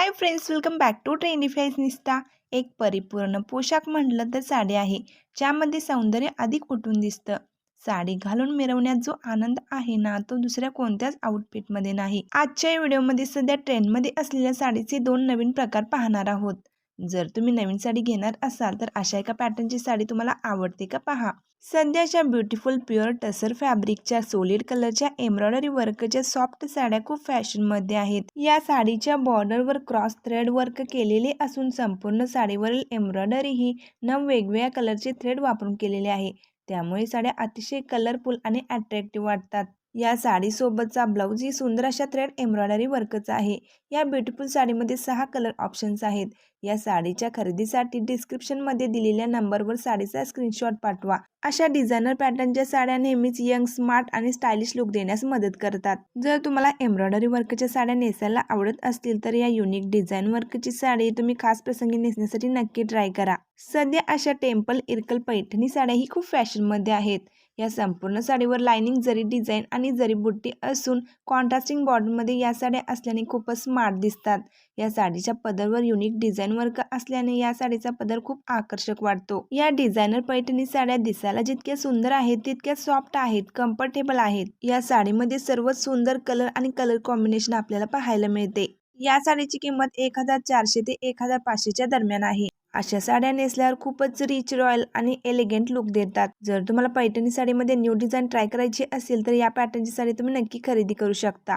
Hi friends welcome back to trendy Nista एक परिपूर्ण पोशाख म्हटलं तर साडी आहे ज्यामध्ये सौंदर्य अधिक उठून दिसतं. साडी घालून मिरवण्यात जो आनंद आहे ना तो दुसऱ्या कोणत्याच आउटफिटमध्ये नाही. आजच्या व्हिडिओमध्ये सध्या ट्रेंडमध्ये असलेल्या साडीचे दोन नवीन प्रकार पाहणार आहोत. जर तुम्ही नवीन साडी घेणार असाल तर अशा एका पॅटर्नची साडी तुम्हाला आवडते का पहा. सध्याच्या ब्युटिफुल प्युअर टसर फॅब्रिकच्या सोलिड कलरच्या एम्ब्रॉयडरी वर्कच्या सॉफ्ट साड्या खूप फॅशनमध्ये आहेत. या साडीच्या बॉर्डरवर क्रॉस थ्रेड वर्क केलेले असून संपूर्ण साडीवरील एम्ब्रॉयडरी ही नव वेगवेगळ्या कलरचे थ्रेड वापरून केलेले आहे. त्यामुळे साड्या अतिशय कलरफुल आणि अट्रॅक्टिव्ह वाटतात. या साडीसोबतचा ब्लाऊज ही सुंदर अशा थ्रेड एम्ब्रॉयडरी वर्कचा आहे. या ब्युटिफुल साडीमध्ये सहा कलर ऑप्शन्स आहेत. या साडीच्या खरेदीसाठी डिस्क्रिप्शनमध्ये दिलेल्या नंबरवर साडीचा स्क्रीनशॉट पाठवा. अशा डिझायनर पॅटर्नच्या साड्या नेहमीच यंग स्मार्ट आणि स्टायलिश लुक देण्यास मदत करतात. जर तुम्हाला एम्ब्रॉयडरी वर्कच्या साड्या नेसायला आवडत असतील तर या युनिक डिझाईन वर्कची साडी तुम्ही खास प्रसंगी नेसण्यासाठी नक्की ट्राय करा. सध्या अशा टेम्पल इरकल पैठणी साड्या ही खूप फॅशनमध्ये आहेत. या संपूर्ण साडीवर लाइनिंग जरी डिझाईन आणि जरी बुट्टी असून कॉन्ट्रास्टिंग बॉर्डरमध्ये या साड्या असल्याने खूपच स्मार्ट दिसतात. या साडीच्या पदरवर युनिक डिझाईन वर्क असल्याने या साडीचा पदर खूप आकर्षक वाटतो. या डिझायनर पैठणी साड्या दिसायला जितक्या सुंदर आहेत तितक्या सॉफ्ट आहेत कम्फर्टेबल आहेत. या साडीमध्ये सर्वच सुंदर कलर आणि कलर कॉम्बिनेशन आपल्याला पाहायला मिळते. या साडीची किंमत एक हजार चारशे ते एक हजार पाचशेच्या दरम्यान आहे. अशा साड्या नेसल्यावर खूपच रिच रॉयल आणि एलिगंट लुक देतात. जर तुम्हाला पैठणी साडीमध्ये न्यू डिझाईन ट्राय करायची असेल तर या पॅटर्नची साडी तुम्ही नक्की खरेदी करू शकता.